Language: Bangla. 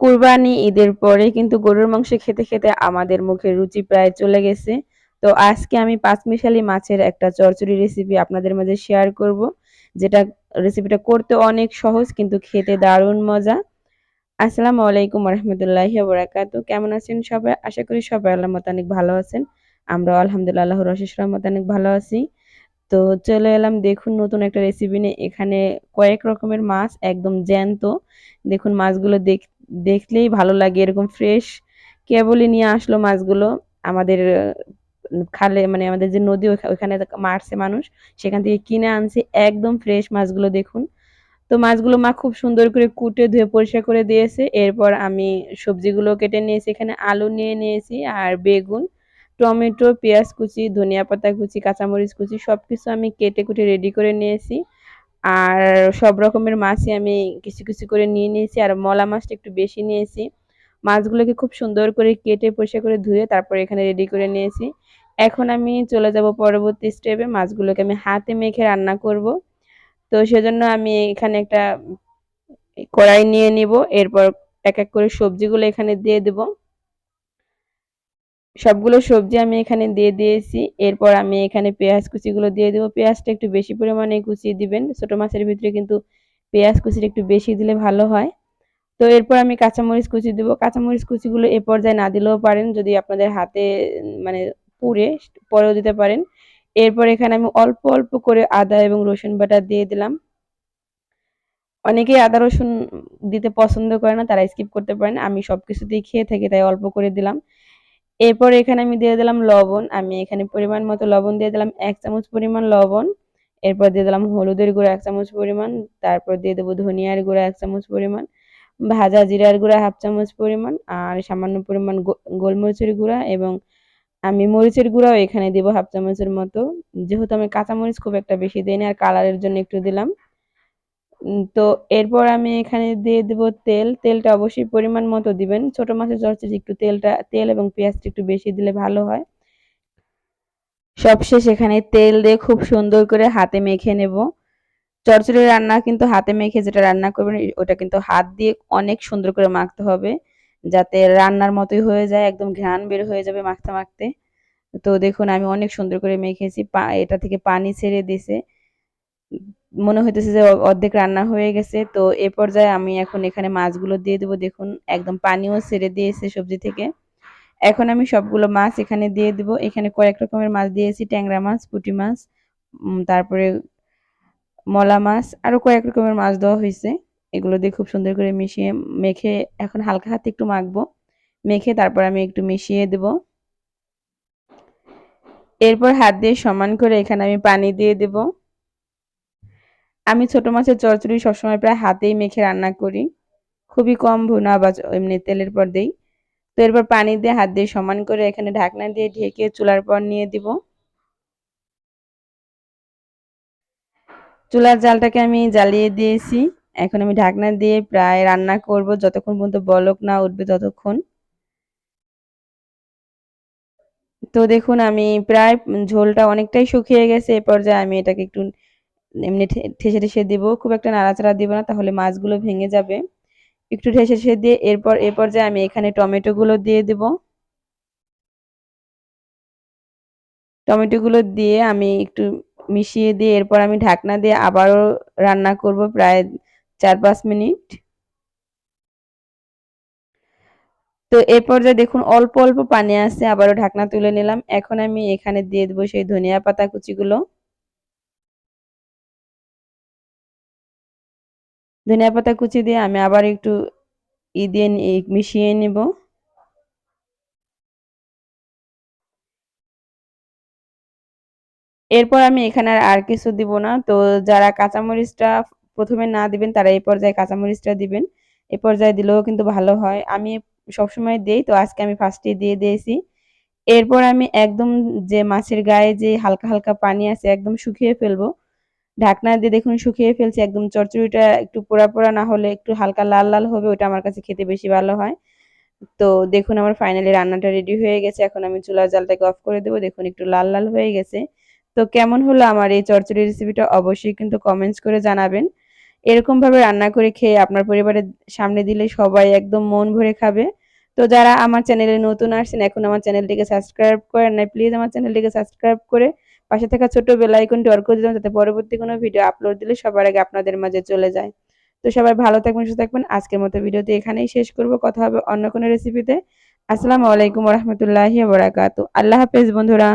কুরবানি ঈদের পরে কিন্তু গরুর মাংস খেতে খেতে আমাদের মুখে রুচি প্রায় চলে গেছে। তো আজকে আমি পাঁচমিশালি মাছের একটা চচ্চড়ি রেসিপি আপনাদের মাঝে শেয়ার করব, যেটা রেসিপিটা করতে অনেক সহজ কিন্তু খেতে দারুণ মজা। আসসালামু আলাইকুম রহমতুল্লাহি বরাকাতু কেমন আছেন সবাই? আশা করি সবাই আল্লাহ মত অনেক ভালো আছেন। আমরা আলহামদুলিল্লাহ অশেষ রহমত অনেক ভালো আছি। তো চলে এলাম, দেখুন নতুন একটা রেসিপি নিয়ে। এখানে কয়েক রকমের মাছ, একদম জ্যান্ত। দেখুন মাছগুলো দেখ, দেখলেই ভালো লাগে, এরকম ফ্রেশ কেবলই নিয়ে আসলো মাছগুলো। আমাদের, খালে মানে আমাদের যে নদী ওখানে মারছে মানুষ, সেখান থেকে কিনে আনছে, একদম ফ্রেশ মাছগুলো দেখুন। তো মাছগুলো মা খুব সুন্দর করে কুটে, ধুয়ে, পরিষ্কার করে দিয়েছে। এরপর আমি সবজিগুলো কেটে নিয়েছি, এখানে আলু নিয়ে নিয়েছি আর বেগুন। টমেটো, পেঁয়াজ কুচি, ধনিয়া পাতা কুচি, কাঁচামরিচ কুচি সব কিছু আমি কেটে কুটে রেডি করে নিয়েছি। আর সব রকমের মাছই আমি কিছু কিছু করে নিয়ে নিয়েছি। আর মলা মাছটা একটু বেশি নিয়েছি। মাছগুলোকে খুব সুন্দর করে কেটে পরিষ্কার করে ধুয়ে তারপর এখানে রেডি করে নিয়েছি। এখন আমি চলে যাব পরবর্তী স্টেপে মাছগুলোকে আমি হাতে মেখে রান্না করব। তো সেজন্য আমি এখানে একটা কড়াই নিয়ে নিব। এরপর এক এক করে সবজিগুলো এখানে দিয়ে দেবো। সবগুলো সবজি আমি এখানে দিয়ে দিয়েছি। এরপর আমি এখানে পেঁয়াজ কুচিগুলো দিয়ে দেবো। পেঁয়াজটা একটু বেশি পরিমাণে কুচিয়ে দিবেন। ছোটো মাছের ভিতরে কিন্তু পেঁয়াজ কুচিটা একটু বেশি দিলে ভালো হয়। তো এরপর আমি কাঁচামরিচ কুচি দেবো। কাঁচামরিচ কুচিগুলো এ পর্যায়ে না দিলেও পারেন। যদি আপনাদের হাতে মানে পুড়ে, পরেও দিতে পারেন। এরপর এখানে আমি অল্প অল্প করে আদা এবং রসুন বাটা দিয়ে দিলাম। অনেকেই আদা, রসুন দিতে পছন্দ করে না, তারা স্কিপ করতে পারেন। আমি সব কিছুতেই খেয়ে থাকি, তাই অল্প করে দিলাম। এরপর এখানে আমি দিয়ে দিলাম লবণ, আমি এখানে পরিমাণ মতো লবণ দিয়ে দিলাম এক চামচ পরিমাণ লবণ, এরপর দিয়ে দিলাম হলুদের গুঁড়ো এক চামচ পরিমাণ, তারপর দিয়ে দেবো ধনিয়ার গুঁড়ো এক চামচ পরিমাণ, ভাজা জিরার গুঁড়া হাফ চামচ পরিমাণ, আর সামান্য পরিমাণ গোলমরিচের গুঁড়া এবং আমি মরিচের গুঁড়াও এখানে দেব হাফ চামচের মতো। যেহেতু আমি কাঁচামরিচ খুব একটা বেশি দিইনি আর কালারের জন্য একটু দিলাম। তো এরপর আমি এখানে দিয়ে দেব তেল। তেলটা অবশ্যই পরিমাণ মতো দিবেন। ছোট মাছের চচ্চড়ি একটু তেলটা, তেল এবং পেঁয়াজটা একটু বেশি দিলে ভালো হয়। সবশেষ এখানে তেল দিয়ে খুব সুন্দর করে হাতে মেখে নেব। চরচড়ি রান্না কিন্তু হাতে মেখে যেটা রান্না করবেন, ওটা কিন্তু হাত দিয়ে অনেক সুন্দর করে মাখতে হবে। যাতে রান্নার মতোই হয়ে যায়, একদম ঘ্রাণ বের হয়ে যাবে মাখতে মাখতে। তো দেখুন, আমি অনেক সুন্দর করে মেখেছি। এটা থেকে পানি ছেড়ে দিছে মনে হইতেছে যে অর্ধেক রান্না হয়ে গেছে। তো এ পর্যায়ে আমি এখন এখানে মাছগুলো দিয়ে দেবো। দেখুন, একদম পানিও ছেড়ে দিয়েছে সবজি থেকে। এখন আমি সবগুলো মাছ এখানে দিয়ে দেবো। এখানে কয়েক রকমের মাছ দিয়েছি, ট্যাংরা মাছ, পুঁটি মাছ তারপরে মলা মাছ আরও কয়েক রকমের মাছ দেওয়া হয়েছে এগুলো দিয়ে খুব সুন্দর করে মিশিয়ে, মেখে এখন হালকা হাতে একটু মাখবো। মেখে তারপর আমি একটু মিশিয়ে দেব। এরপর হাত দিয়ে সমান করে এখানে আমি পানি দিয়ে দেবো। আমি ছোট মাছের চচ্চড়ি সবসময় প্রায় হাতেই মেখে রান্না করি। খুবই কম ভুনা বা এমনি তেলের পর দেই। তো এরপর পানি দিয়ে হাত দিয়ে সমান করে এখানে ঢাকনা দিয়ে ঢেকে চুলার পর নিয়ে দিব। চুলার জালটাকে আমি জ্বালিয়ে দিয়েছি। এখন আমি ঢাকনা দিয়ে প্রায় রান্না করব যতক্ষণ পর্যন্ত বলক না উঠবে ততক্ষণ। তো দেখুন, আমি প্রায় ঝোলটা অনেকটাই শুকিয়ে গেছে। এ পর্যায়ে আমি এটাকে একটু এমনি ঠেসে ঠেসে দিব, খুব একটা নাড়াচাড়া দিব না, তাহলে মাছগুলো ভেঙে যাবে। একটু ঠেসে ঠেসে দিয়ে এরপর, এ পর্যায়ে আমি এখানে টমেটোগুলো দিয়ে দেব। টমেটোগুলো দিয়ে আমি একটু মিশিয়ে দিয়ে এরপর আমি ঢাকনা দিয়ে আবারও রান্না করব প্রায় চার পাঁচ মিনিট। তো এর পর্যায়ে দেখুন, অল্প অল্প পানি আছে আবারও ঢাকনা তুলে নিলাম। এখন আমি এখানে দিয়ে দেবো সেই ধনিয়া পাতা কুচিগুলো। ধনিয়া পাতা কুচি দিয়ে আমি আবার একটু ই দিয়ে মিশিয়ে নিব। এরপর আমি এখানে আর কিছু দিব না। তো যারা কাঁচামরিচটা প্রথমে না দিবেন, তারা এই পর্যায়ে কাঁচামরিচটা দিবেন। এই পর্যায়ে দিলেও কিন্তু ভালো হয়। আমি সবসময় দিই, তো আজকে আমি ফার্স্টে দিয়ে দিয়েছি। এরপর আমি একদম যে মাছের গায়ে যে হালকা হালকা পানি আছে, একদম শুকিয়ে ফেলব। ঢাকনা দিয়ে দেখুন শুকিয়ে ফেলছি, একদম চচ্চড়িটা একটু পোড়া পোড়া না হলে একটু হালকা লাল লাল হবে ওটা আমার কাছে খেতে বেশি ভালো হয়। তো দেখুন আমার ফাইনালি রান্নাটা রেডি হয়ে গেছে, এখন আমি চুলার জালটাকে অফ করে দেবো, দেখুন একটু লাল লাল হয়ে গেছে। তো কেমন হলো আমার এই চচ্চড়ি রেসিপিটা অবশ্যই কিন্তু কমেন্টস করে জানাবেন। এরকমভাবে রান্না করে খেয়ে আপনার পরিবারের সামনে দিলে সবাই একদম মন ভরে খাবে। তো যারা আমার চ্যানেলে নতুন আসছেন, এখন আমার চ্যানেলটিকে সাবস্ক্রাইব করেন নাই প্লিজ আমার চ্যানেলটিকে সাবস্ক্রাইব করে পাশে থাকা ছোট বেল আইকনটি অর্ক দিলাম যাতে পরবর্তী কোনো ভিডিও আপলোড দিলে সবার আগে আপনাদের মাঝে চলে যায়। তো সবাই ভালো থাকবেন, সুস্থ থাকবেন। আজকের মতো ভিডিওটি এখানেই শেষ করব। কথা হবে অন্য কোনো রেসিপিতে আসসালামু আলাইকুম রহমতুল্লাহি বারাকাতু আল্লাহ হাফেজ বন্ধুরা।